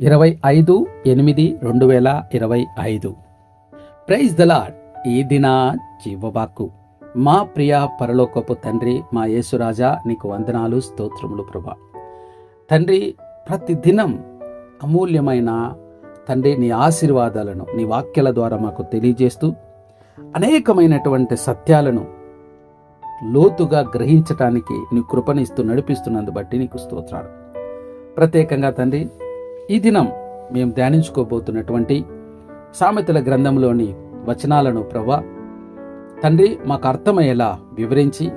ఇరవై ఐదు ఎనిమిది రెండు వేల ఇరవై ఐదు. ప్రైజ్ దలాడ్ ఈ దిన జీవవాక్కు. మా ప్రియ పరలోకపు తండ్రి మా యేసురాజా నీకు వందనాలు స్తోత్రములు ప్రభా. తండ్రి ప్రతిదినం అమూల్యమైన తండ్రి నీ ఆశీర్వాదాలను నీ వాక్యాల ద్వారా మాకు తెలియజేస్తూ అనేకమైనటువంటి సత్యాలను లోతుగా గ్రహించటానికి నీ కృపనిస్తూ నడిపిస్తున్నందు బట్టి నీకు స్తోత్రాలు. ప్రత్యేకంగా తండ్రి ఈ దినం మేము ధ్యానించుకోబోతున్నటువంటి సామెతల గ్రంథంలోని వచనాలను ప్రభా తండ్రి మాకు అర్థమయ్యేలా వివరించి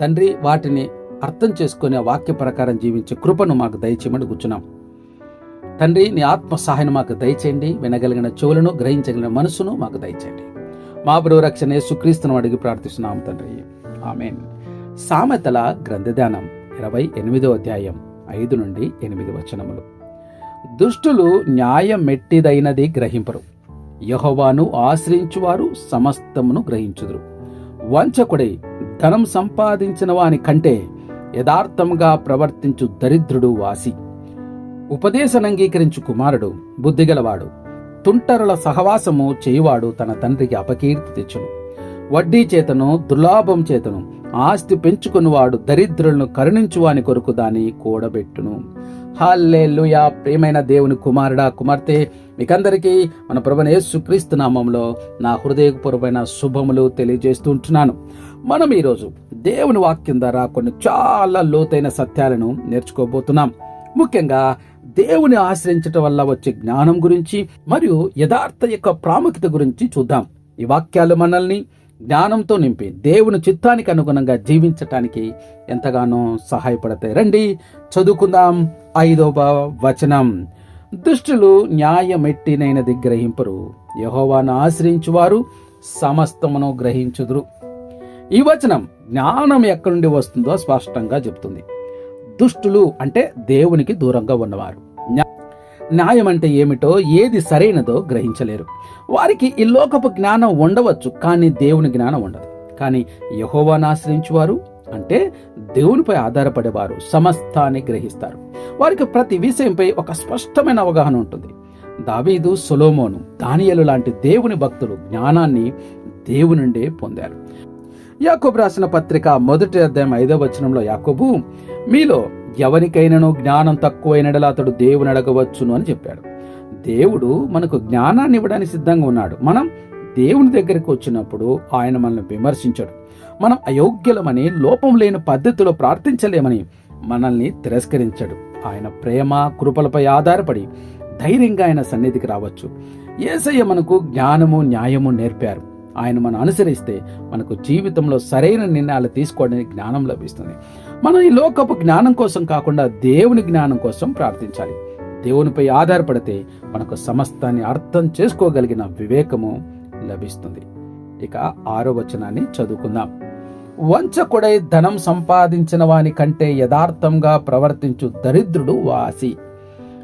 తండ్రి వాటిని అర్థం చేసుకునే వాక్య ప్రకారం జీవించే కృపను మాకు దయచేయమని కూర్చున్నాం. తండ్రి నీ ఆత్మ సహాయం మాకు దయచేయండి. వినగలిగిన చెవులను గ్రహించగలిగిన మనసును మాకు దయచేయండి. మా రక్షణ యేసుక్రీస్తును అడిగి ప్రార్థిస్తున్నాం తండ్రి. ఆమెన్. సామెతల గ్రంథధ్యానం ఇరవై ఎనిమిదో అధ్యాయం ఐదు నుండి ఎనిమిది వచనములు. దుష్టులు న్యాయమెట్టిదైనది గ్రహింపరు. యహోవాను ఆశ్రయించువారు సమస్తమును గ్రహించుదురు. వంచకుడై ధనం సంపాదించిన వాని కంటే యథార్థంగా ప్రవర్తించు దరిద్రుడు వాసి. ఉపదేశనంగీకరించు కుమారుడు బుద్ధిగలవాడు. తుంటరుల సహవాసము చేయువాడు తన తండ్రికి అపకీర్తి తెచ్చును. వడ్డీ చేతను దుర్లాభం చేతను ఆస్తి పెంచుకునివాడు దరిద్రులను కరుణించువాని కొరకు దాన్ని కూడబెట్టును. హల్లెలూయా. ప్రియమైన దేవుని కుమారుడా కుమార్తె మీకందరికీ మన ప్రభుని యేసుక్రీస్తు నామంలో నా హృదయపూర్వమైన శుభములు తెలియజేస్తుంటున్నాను మనం ఈరోజు దేవుని వాక్యం ద్వారా కొన్ని చాలా లోతైన సత్యాలను నేర్చుకోబోతున్నాం. ముఖ్యంగా దేవుని ఆశ్రయించటం వల్ల వచ్చే జ్ఞానం గురించి మరియు యథార్థ యొక్క ప్రాముఖ్యత గురించి చూద్దాం. ఈ వాక్యాలు మనల్ని జ్ఞానంతో నింపి దేవుని చిత్తానికి అనుగుణంగా జీవించటానికి ఎంతగానో సహాయపడతాయి. రండి చదువుకుందాం. ఐదవ వచనం. దుష్టులు న్యాయమెట్టినైనది గ్రహింపరు. యహోవాను ఆశ్రయించువారు సమస్తమును గ్రహించుదురు. ఈ వచనం జ్ఞానం ఎక్కడి నుండి వస్తుందో స్పష్టంగా చెప్తుంది దుష్టులు అంటే దేవునికి దూరంగా ఉన్నవారు. న్యాయం అంటే ఏమిటో ఏది సరైనదో గ్రహించలేరు. వారికి ఈ లోకపు జ్ఞానం ఉండవచ్చు కానీ దేవుని జ్ఞానం ఉండదు. కానీ యహోవాను ఆశ్రయించువారు అంటే దేవునిపై ఆధారపడేవారు సమస్తాన్ని గ్రహిస్తారు. వారికి ప్రతి విషయంపై ఒక స్పష్టమైన అవగాహన ఉంటుంది. దావీదు సొలోమోను దానియలు లాంటి దేవుని భక్తులు జ్ఞానాన్ని దేవుని నుండే పొందారు. యాకోబు రాసిన పత్రిక మొదటి అధ్యాయం ఐదవ వచనంలో యాకోబు మీలో ఎవరికైనాను జ్ఞానం తక్కువైనడలా అతడు దేవుని అడగవచ్చును అని చెప్పాడు. దేవుడు మనకు జ్ఞానాన్ని ఇవ్వడానికి సిద్ధంగా ఉన్నాడు. మనం దేవుని దగ్గరికి వచ్చినప్పుడు ఆయన మనల్ని విమర్శించడు. మనం అయోగ్యులమని లోపం లేని పద్ధతిలో ప్రార్థించలేమని మనల్ని తిరస్కరించడు. ఆయన ప్రేమ కృపలపై ఆధారపడి ధైర్యంగా ఆయన సన్నిధికి రావచ్చు. ఏసయ్య మనకు జ్ఞానము న్యాయము నేర్పారు. ఆయన మనం అనుసరిస్తే మనకు జీవితంలో సరైన నిర్ణయాలు తీసుకోవడానికి జ్ఞానం లభిస్తుంది. మనం ఈ లోకపు జ్ఞానం కోసం కాకుండా దేవుని జ్ఞానం కోసం ప్రార్థించాలి. దేవునిపై ఆధారపడితే మనకు సమస్తాన్ని అర్థం చేసుకోగలిగిన వివేకము లభిస్తుంది. ఇక ఆరో వచనాన్ని చదువుకుందాం. వంచకుడై ధనం సంపాదించిన వాని కంటే యథార్థంగా ప్రవర్తించు దరిద్రుడు వాసి.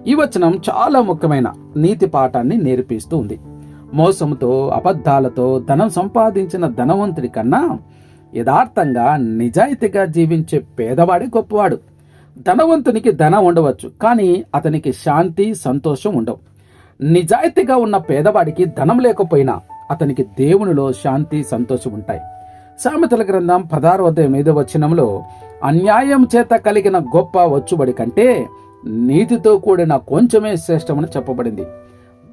ఈ వచనం చాలా ముఖ్యమైన నీతి పాఠాన్ని నేర్పిస్తూ ఉంది. మోసముతో అబద్ధాలతో ధనం సంపాదించిన ధనవంతుడి కన్నా యథార్థంగా నిజాయితీగా జీవించే పేదవాడి గొప్పవాడు. ధనవంతునికి ధనం ఉండవచ్చు కానీ అతనికి శాంతి సంతోషం ఉండవు. నిజాయితీగా ఉన్న పేదవాడికి ధనం లేకపోయినా అతనికి దేవునిలో శాంతి సంతోషం ఉంటాయి. సామెతల గ్రంథం పదారు అధ్యాయం ఐదవ వచనంలో అన్యాయం చేత కలిగిన గొప్ప వచ్చుబడి కంటే నీతితో కూడిన కొంచెమే శ్రేష్టమని చెప్పబడింది.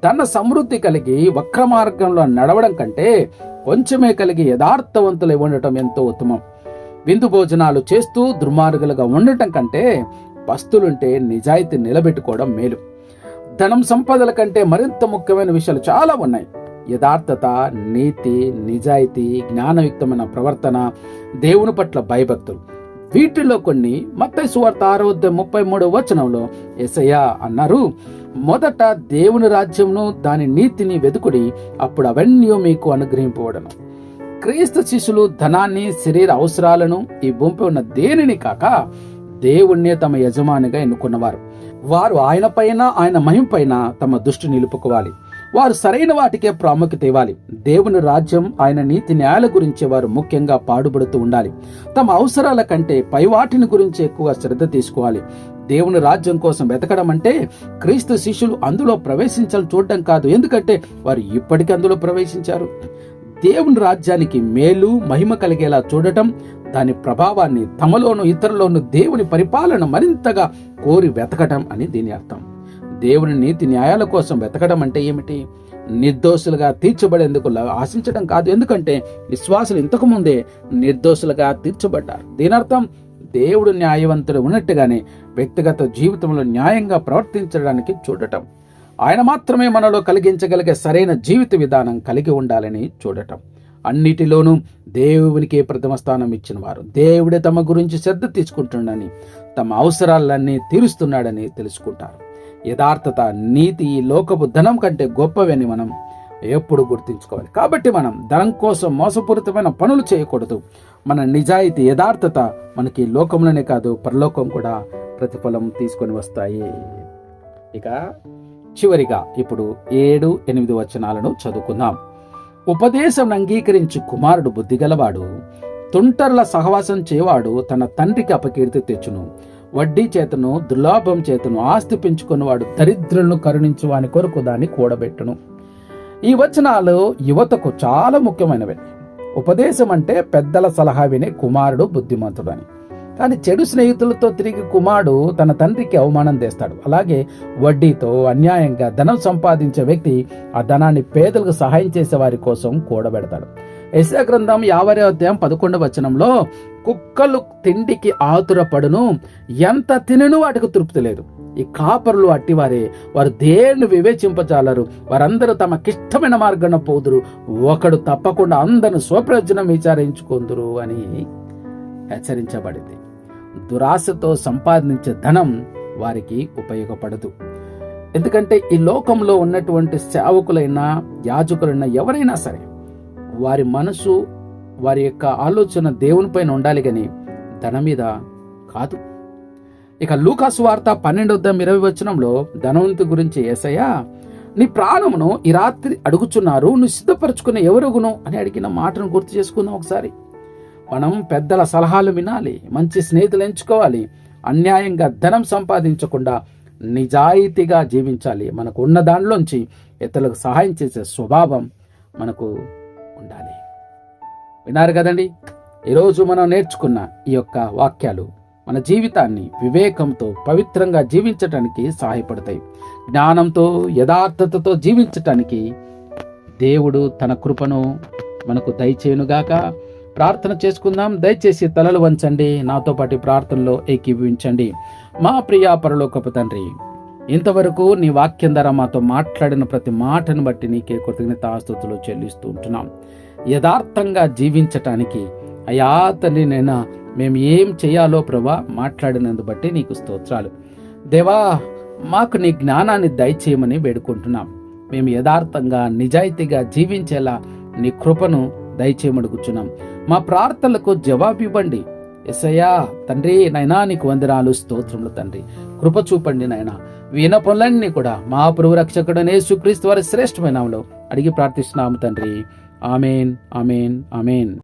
ధన సమృద్ధి కలిగి వక్ర మార్గంలో నడవడం కంటే కొంచెమే కలిగి యథార్థవంతులై ఉండటం ఎంతో ఉత్తమం. విందు భోజనాలు చేస్తూ దుర్మార్గులుగా ఉండటం కంటే పస్తులుంటే నిజాయితీ నిలబెట్టుకోవడం మేలు. ధనం సంపదల కంటే మరింత ముఖ్యమైన విషయాలు చాలా ఉన్నాయి. యథార్థత నీతి నిజాయితీ జ్ఞానయుక్తమైన ప్రవర్తన దేవుని పట్ల భయభక్తులు. వీటిలో కొన్ని మత్తై సువార్త ఆరోగ్య ముప్పై మూడో వచనంలో ఎసయ్య అన్నారు మొదట దేవుని రాజ్యంను దాని నీతిని వెతుకుడి అప్పుడు అవన్నీ మీకు అనుగ్రహింపబడను. క్రీస్తు శిష్యులు ధనాన్ని శరీర అవసరాలను ఈ భూమిపై ఉన్న దేనిని కాక దేవుణ్ణే తమ యజమానిగా ఎన్నుకున్నవారు. వారు ఆయన పైన ఆయన మహింపైన తమ దృష్టి నిలుపుకోవాలి. వారు సరైన వాటికే ప్రాముఖ్యత ఇవ్వాలి. దేవుని రాజ్యం ఆయన నీతి న్యాయాల గురించి వారు ముఖ్యంగా పాడుపడుతూ ఉండాలి. తమ అవసరాల కంటే పై వాటిని గురించి ఎక్కువగా శ్రద్ధ తీసుకోవాలి. దేవుని రాజ్యం కోసం వెతకడం అంటే క్రీస్తు శిష్యులు అందులో ప్రవేశించాలని చూడడం కాదు. ఎందుకంటే వారు ఇప్పటికీ అందులో ప్రవేశించారు. దేవుని రాజ్యానికి మేలు మహిమ కలిగేలా చూడటం దాని ప్రభావాన్ని తమలోను ఇతరులోను దేవుని పరిపాలన మరింతగా కోరి వెతకటం అని దీని అర్థం. దేవుని నీతి న్యాయాల కోసం వెతకడం అంటే ఏమిటి? నిర్దోషులుగా తీర్చబడేందుకు ఆశించడం కాదు. ఎందుకంటే విశ్వాసులు ఇంతకు ముందే నిర్దోషులుగా తీర్చబడ్డారు. దీనర్థం దేవుడు న్యాయవంతుడు ఉన్నట్టుగానే వ్యక్తిగత జీవితంలో న్యాయంగా ప్రవర్తించడానికి చూడటం. ఆయన మాత్రమే మనలో కలిగించగలిగే సరైన జీవిత విధానం కలిగి ఉండాలని చూడటం. అన్నిటిలోనూ దేవునికి ప్రథమ స్థానం ఇచ్చిన వారు. దేవుడే తమ గురించి శ్రద్ధ తీసుకుంటున్నాడని తమ అవసరాలన్నీ తీరుస్తున్నాడని తెలుసుకుంటారు. యథార్థత నీతి ఈ లోకపు ధనం కంటే గొప్పవని మనం ఎప్పుడు గుర్తుంచుకోవాలి. కాబట్టి మనం ధనం కోసం మోసపూరితమైన పనులు చేయకూడదు. మన నిజాయితీ యథార్థత మనకి లోకంలోనే కాదు పరలోకం కూడా ప్రతిఫలం తీసుకొని వస్తాయి. ఇక చివరిగా ఇప్పుడు ఏడు ఎనిమిది వచనాలను చదువుకుందాం. ఉపదేశం అంగీకరించి కుమారుడు బుద్ధిగలవాడు తుంటర్ల సహవాసం చేవాడు తన తండ్రికి అపకీర్తి తెచ్చును. వడ్డీ చేతను దుర్లాభం చేతను ఆస్తి పెంచుకున్నవాడు దరిద్రులను కరుణించు వాని కొరకు దాన్ని కూడబెట్టును. ఈ వచనాలు యువతకు చాలా ముఖ్యమైనవి. ఉపదేశం అంటే పెద్దల సలహా వినే కుమారుడు బుద్ధిమంతుడు అని. కానీ చెడు స్నేహితులతో తిరిగి కుమారుడు తన తండ్రికి అవమానం తెస్తాడు అలాగే వడ్డీతో అన్యాయంగా ధనం సంపాదించే వ్యక్తి ఆ ధనాన్ని పేదలకు సహాయం చేసే వారి కోసం కూడబెడతాడు. యశా గ్రంథం యాభై అధ్యాయం పదకొండవ వచనంలో కుక్కలు తిండికి ఆతురపడును ఎంత తినను వాటికి తృప్తి లేదు. ఈ కాపరులు అట్టివారే వారు దేన్ని వివేచింపజాలరు? వారందరూ తమకిష్టమైన మార్గాన పోదురు ఒకడు తప్పకుండా అందరిని స్వప్రయోజనం విచారించుకుందురు అని హెచ్చరించబడింది. దురాశతో సంపాదించే ధనం వారికి ఉపయోగపడదు. ఎందుకంటే ఈ లోకంలో ఉన్నటువంటి సేవకులైనా యాజకులైనా ఎవరైనా సరే వారి మనసు వారి యొక్క ఆలోచన దేవునిపైన ఉండాలి కానీ ధనం మీద కాదు. ఇక లూకాసు వార్త పన్నెండవ ఇరవై వచనంలో ధనవంతు గురించి ఏసయ్యా నీ ప్రాణమును ఈ రాత్రి అడుగుచున్నారు నువ్వు సిద్ధపరచుకునే ఎవరుగును అని అడిగిన మాటను గుర్తు చేసుకుందాం ఒకసారి. మనం పెద్దల సలహాలు వినాలి మంచి స్నేహితులు ఎంచుకోవాలి అన్యాయంగా ధనం సంపాదించకుండా నిజాయితీగా జీవించాలి. మనకు ఉన్న దానిలోంచి ఇతరులకు సహాయం చేసే స్వభావం మనకు ఉండాలి. విన్నారు కదండి? ఈరోజు మనం నేర్చుకున్న ఈ యొక్క వాక్యాలు మన జీవితాన్ని వివేకంతో పవిత్రంగా జీవించటానికి సహాయపడతాయి. జ్ఞానంతో యథార్థతతో జీవించటానికి దేవుడు తన కృపను మనకు దయచేయునుగాక. ప్రార్థన చేసుకుందాం. దయచేసి తలలు వంచండి. నాతో పాటు ప్రార్థనలో ఏకీభవించండి. మా ప్రియ పరలోకపు తండ్రి ఇంతవరకు నీ వాక్యం ద్వారా మాతో మాట్లాడిన ప్రతి మాటను బట్టి నీకే కృతజ్ఞత ఆస్తుతులు చెల్లిస్తూ ఉంటున్నాం. యథార్థంగా జీవించటానికి అయా తండ్రి నైనా మేము ఏం చేయాలో ప్రభా మాట్లాడినందు బట్టి నీకు స్తోత్రాలు. దేవా మాకు నీ జ్ఞానాన్ని దయచేయమని వేడుకుంటున్నాం. మేము యథార్థంగా నిజాయితీగా జీవించేలా నీ కృపను దయచేయమడుగుచున్నాం. మా ప్రార్థనలకు జవాబు ఇవ్వండి ఎస్ఐయా తండ్రి నైనా నీకు వందనాలు స్తోత్రములు తండ్రి. కృప చూపండి నాయనా. విన పనులన్నీ కూడా మా ప్రభు రక్షకుడనే సుక్రీస్తు వారి శ్రేష్టమైన అడిగి ప్రార్థిస్తున్నాము తండ్రి. Amen amen amen.